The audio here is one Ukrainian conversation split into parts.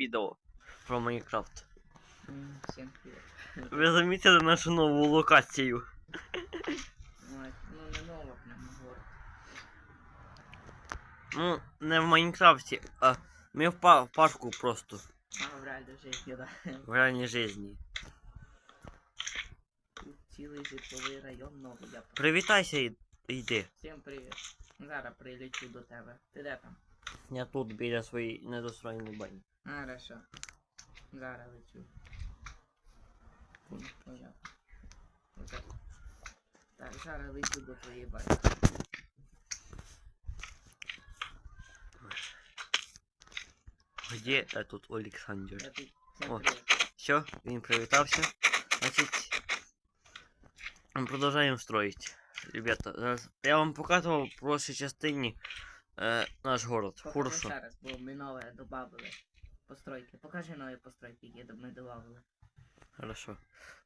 відео про Майнкрафт. М, Всем привет. Ви замітили нашу нову локацію. Ну не нова, прям город. Ну, не в Майнкрафті, а ми в, па- парку просто. А в реальной жизни, да. В реальній житті. Тут цілий житловий район новий. Я... Привітайся і йди. Всім привіт. Зараз прилечу до тебе. Ти де там? Я тут біля своєї недостроєної бані. А, Хорошо. Зараз лечу. М, Понятно. Отак. Так, зараз лечу до твоєї бази. Де е, тут Олександр? Я тут всім О. привіт. Все, він привітався. Значить, ми продовжуємо строїти. Ребята, зараз я вам показував в прошлій частині е, наш город. Покажи Хорошо. ще раз, бо ми нове добавили. Постройки. Покажи нові постройки, які ми добавили. Хорошо.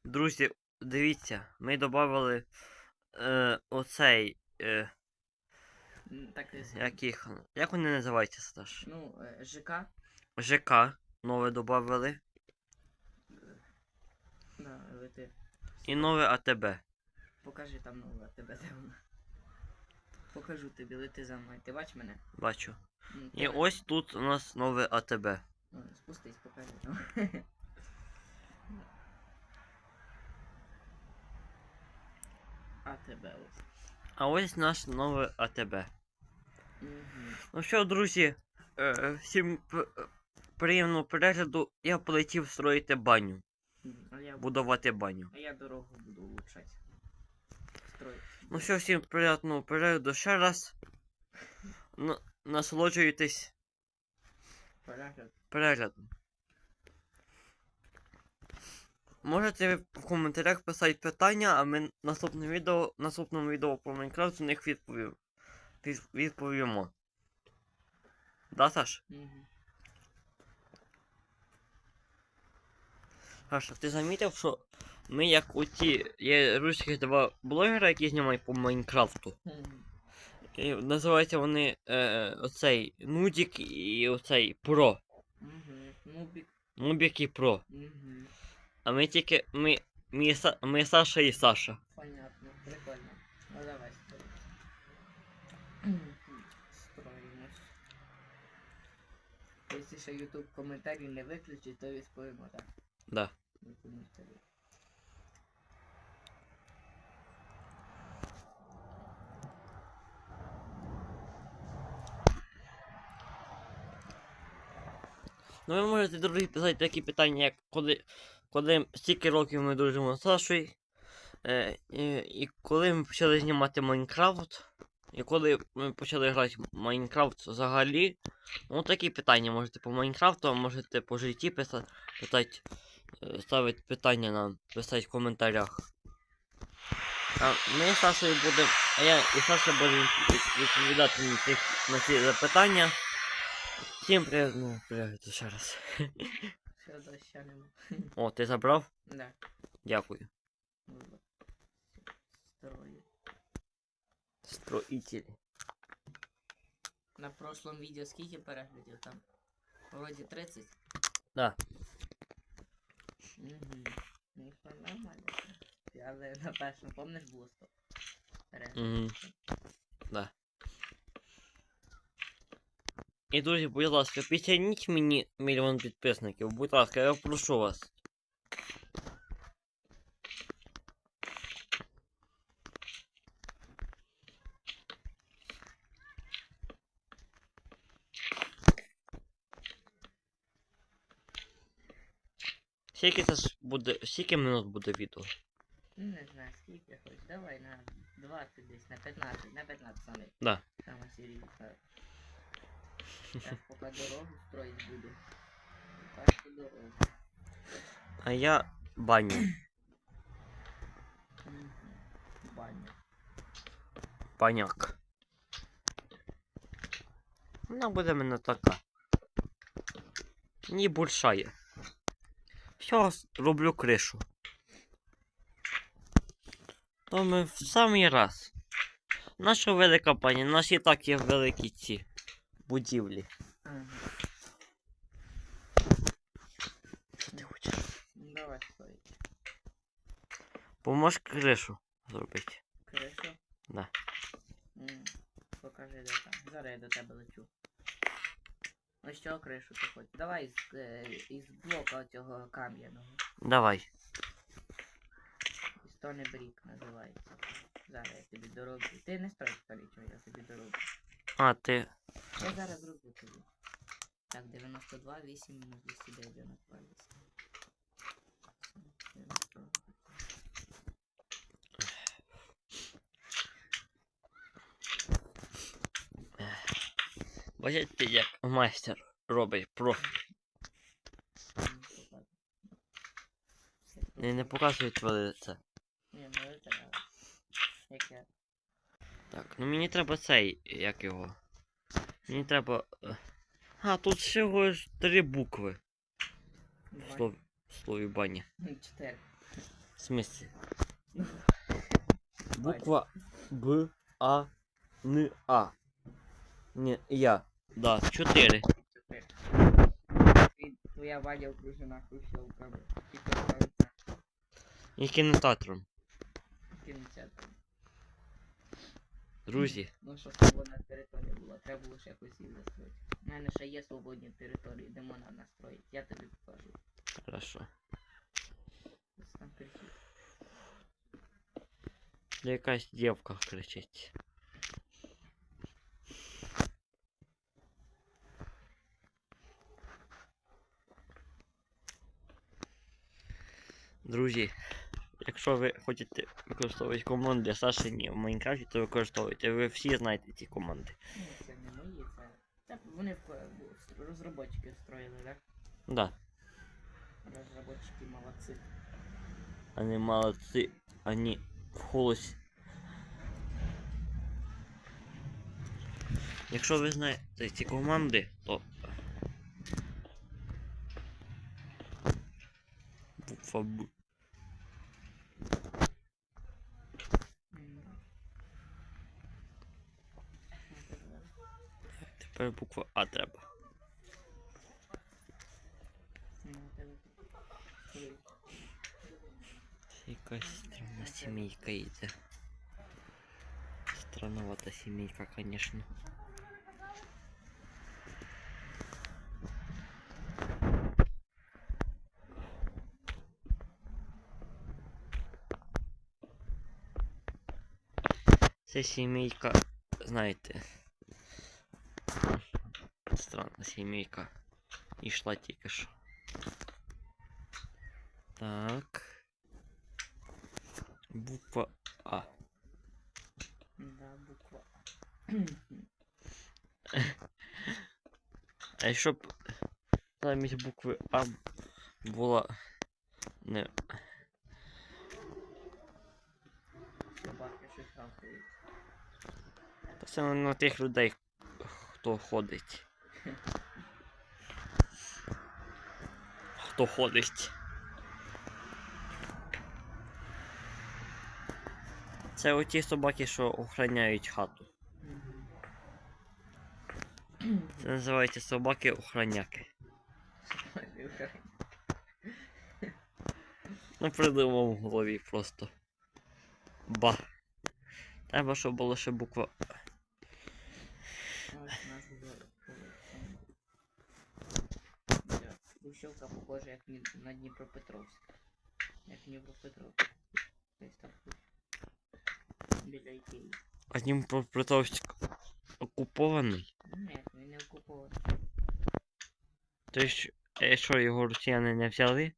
Друзі, дивіться, ми додали е, оцей. Е, Так і як вони називаються, Сташ? Ну, е, ЖК. ЖК нове додали. Да, лети. І нове АТБ. Покажи там нове тебе де вона. Покажу тобі, лети за мною. Ти бач мене? Бачу. М, І ось тут у нас нове АТБ. Ну, спустись, покажи там. А ось. А ось наш нове АТБ. Ну що, друзі, е, всім приємного перегляду. Я полетів строїти баню, А я, буду... будувати баню. а я дорогу буду улучшати. Ну що, всім приємного перегляду ще раз. Насолоджуйтесь Перегляд. Переглядом. Можете ви в коментарях писати питання, а ми наступне відео, наступному відео про Майнкрафт на них відповім. Від- відповімо. Да, Саш? Мгм. Саша, ти замітив, що ми як у ті є русських два блогера, які знімають по Майнкрафту. І називаються вони е, оцей Нудік і оцей Про. Мгм. Нубік. Нубік і Про. Угу. А ми тільки. Ми. Ми, ми Саша і Саша. Понятно, прикольно. Ну давай строить. Мгм. Строимось. Если ще YouTube коментарі не виключить, то відповімо так. Да. на Ну ви можете, друзі, писати такі питання, як коли. Коли стільки років ми дружимо з Сашою. Е, і, і коли ми почали знімати Майнкрафт. І коли ми почали грати Майнкрафт взагалі. Ну такі питання можете по Майнкрафту, а можете по житті писати, питати, е, ставити питання нам, писати в коментарях. А ми з Сашою будемо. А я і Саша буде відповідати на ці запитання. Всім привіт, ну, привіт ще раз. Все доща нема. О, ти забрав? Да. Дякую. Ну, вот. Строю. Строїтель. На прошлом відео скільки переглядів там? Вроді 30. Да. Угу. Ну, це нормально. Але на першому, помниш, було 100 переглядів. Угу. Да. І друзі, будь ласка, підтягніть мені мільйон підписників. Будь ласка, я прошу вас. Скільки це ж буде. Скільки минут буде відео? Ну, Не знаю, скільки хоч. Давай на 20 десь, на 15, на 15 саме. Да. Саме серйозно. Я поки дорогу строїть буду. Так, дорогу. А я баню. Баня. Паняк. Вона буде мене така. Не большая. Все, роблю кришу. То ми в самий раз. Наша велика пані, у нас і так є великі ці будівлі. Ага. давай стоїть. Поможеш кришу зробити. Кришу? Да. М, Покажи, де там. Зараз я до тебе лечу. Ось цього кришу ти хоч. Давай із, е, із блока цього кам'яного. Давай. Стоне брік називається. Зараз я тобі дороблю. Ти не строй столічно, я тобі дороблю. А, ти. Я зараз зроблю тобі. Так, 92, 8 мінус 209 накладеться. Бачите, як майстер робить профі. Не, не показує твоє лице. Ні, ну це. Яке? Так, ну мені треба цей, як його. Мені треба. е, А, тут всього ж три букви. В слові, в слові бані. Ну, Чотири. В смысле? Буква Б, А, Н, А. Не, я. Да, чотири. Чотири. Твій- Твоя Ваня окружена хрущовками. І кінця. І кінотеатром. Кінця. Друзі. Ну що свободна територія була, треба було ще якось її застроїти. У мене ще є свободні території, де можна настроїти. Я тобі покажу. Хорошо. Ось там кричить. Якась дівка кричить. Друзі, Якщо ви хочете використовувати команди Сашині в Майнкрафті, то використовуйте. Ви всі знаєте ці команди. Ну, це не мої, це. Це вони розробочки строїли, так? Да. Розробочики молодці. Они молодцы. Они в холосі. Якщо ви знаєте ці команди, то буква Б. Тепер буква А треба. Ну, тебе тут строїть. Якась странна сімейка йде. Странновата сімейка, конечно. Це сімейка, знаєте. Странна сімейка. Ішла тільки що. Так. Буква А. Да, буква. А якщо б замість букви А була не. Собаки щось хавкають. Та це на тих людей, хто ходить. Хто ходить. Це оті собаки, що охороняють хату. Це називається собаки-охороняки. Ну, придумав в голові просто. Ба. Треба, щоб була ще буква. Ось у нас вже Хрущовка похожа як ні- на Дніпропетровськ. Як Дніпропетровськ. Десь тут. Біля Ікеї. А Дніпропетровськ окупований. Ні, він не окупований. То е, що його росіяни не взяли?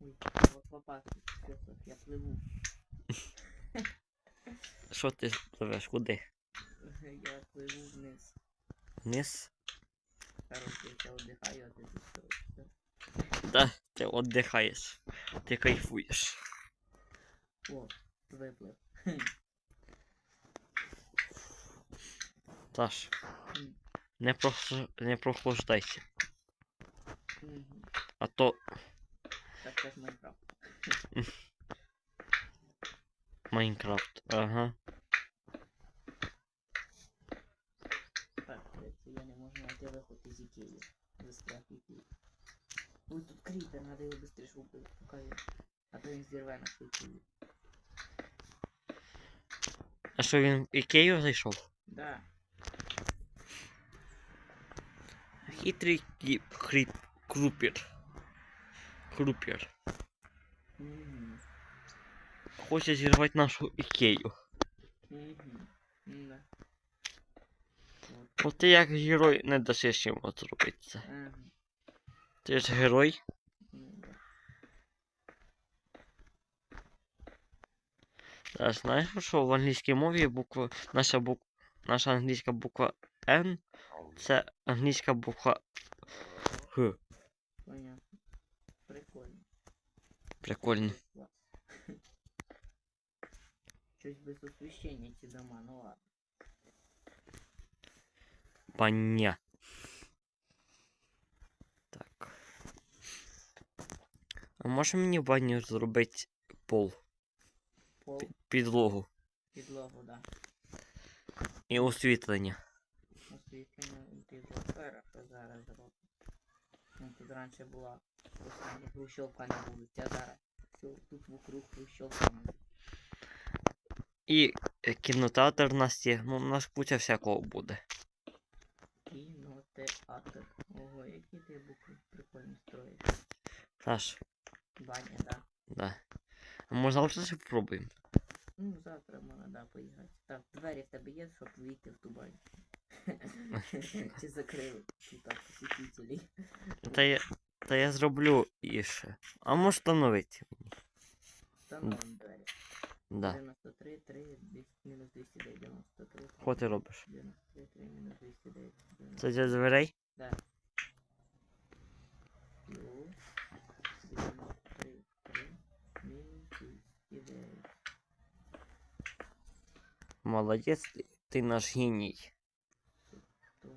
Ой, от лопатки, я пливу. Що ти пливеш? Куди? Я пливу вниз. Вниз? Короче, я отдыхаю, а ты тут? Да, ти віддихаєш. Ти кайфуєш. О, виплив. Саш, не, прохл... не прохлаждайся. А то Так це Майнкрафт. Майнкрафт. Ага. я не можу знайти виход із Ікеї. Застряг в Ікеї. Ой, тут кріпер, надо його швидше вбити. Покажи. А то він зірве на швидку. А що він в Ікею зайшов? Да. Хитрий кіп, хріп, крупер. Крупер. Мгм. Хоче зірвати нашу Ікею. Мгм. Да. От ти як герой не дасиш йому зробити це. Ага. Ти ж герой. Ну, да. А знаєш, що в англійській мові буква, наша, бук, наша англійська буква N це англійська буква Г. Понятно. Прикольно. Прикольно. Щось без освіщення ці дома, ну ладно. Баня. Так. А може мені в баню зробити пол, Пол, підлогу підлогу, да. і освітлення. Освітлення підлога, що зараз зробимо. Ну, тут раніше була остання хрущовка на вулиці, а зараз все, тут вокруг хрущовка. І е, кінотеатр у нас є, ну у нас куча всякого буде. Саш, Баня, да. да. А може завтра ще спробуємо? Ну, завтра можна, да, поїхати. Так, двері в тебе є, щоб вийти в ту баню. Чи закрили? Чи так, посетителі. Та я, та я зроблю і ще. А може встановити. Встановимо двері. Да. 93, 3, 200, мінус 209, 93. Що ти робиш? 93, 3, мінус 209. Це для дверей? Да. Плюс 93, 3, мінус 209. Молодець, ти, ти наш геній. То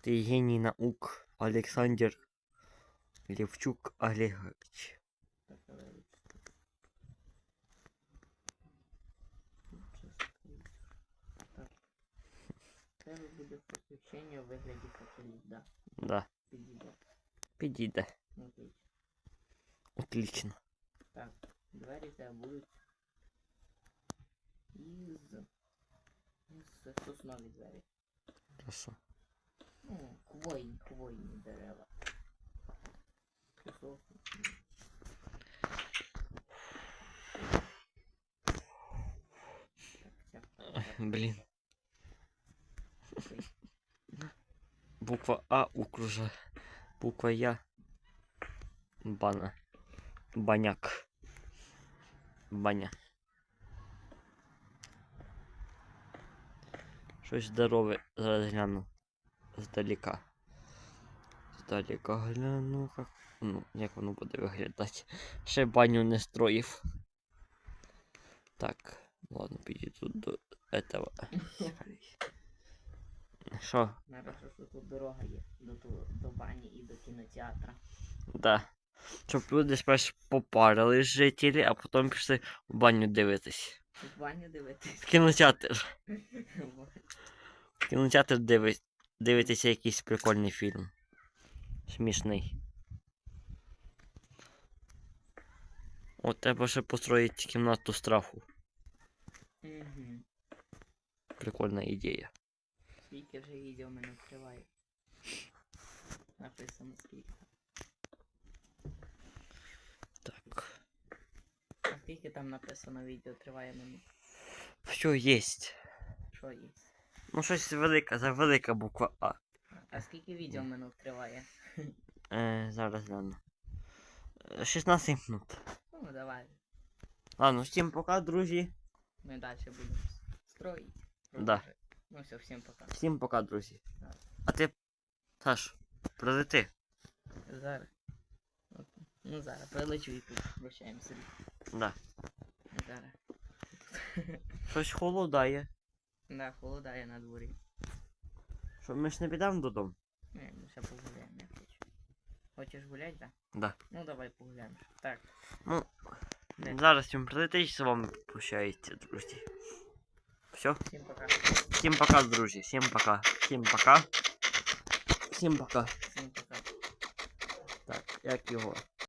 Ти геній наук Олександр Левчук Олегович. так, але вичисти. Вичисти. Так. Це буде посвідчення у вигляді факелів, да. Да, Підійде. підійде. Отлично. Отлично. Так, двері в тебе будуть із... із соснові двері. Хорошо. Ну, хвойні, хвойні дерева. Сосни. Так, все. Блін. Окей. Буква А окружа. Буква Я. Бана. Баняк. Баня. Щось здорове зараз гляну. Здалека. Здалека гляну, як. Ну, як воно буде виглядати. Ще баню не строїв. Так, ладно, підійду до этого. Що? Хорошо, що тут дорога є до, ту- до бані і до кінотеатра. Да. Щоб люди спершу попарили жителі, а потім пішли в баню дивитись. Тут баню дивитись. В кінотеатр. В кінотеатр дивить, дивитися якийсь прикольний фільм. Смішний. От треба ще построїти кімнату страху. Угу. Прикольна ідея. Скільки вже відео мене відкриває. Написано скільки. Так. А скільки там написано відео триває мені? Все єсть. Що є? Ну щось велика, за велика буква А. А скільки відео в мене відкриває? Е, зараз гляну. Е, 16 минут. Ну давай. Ладно, всім пока, друзі. Ми далі будемо строїти. Да. Ну все, всім пока. Всім пока, друзі. Да. А ти, Саш, прилети. Зараз. Ну зараз, прилечу і тут прощаємося. Да. Зараз. Щось холодає. Да, холодає на дворі. Що ми ж не підемо додому? Не, ми ще погуляємо, я хочу. Хочеш гуляти, да? Да. Ну давай погуляємо. Так. Ну, Не. зараз він прилетить, з вами прощається, друзі. Все. Всем пока. Всем пока, друзья. Всем пока. Всем пока. Всем пока. Всем пока. Так, як його?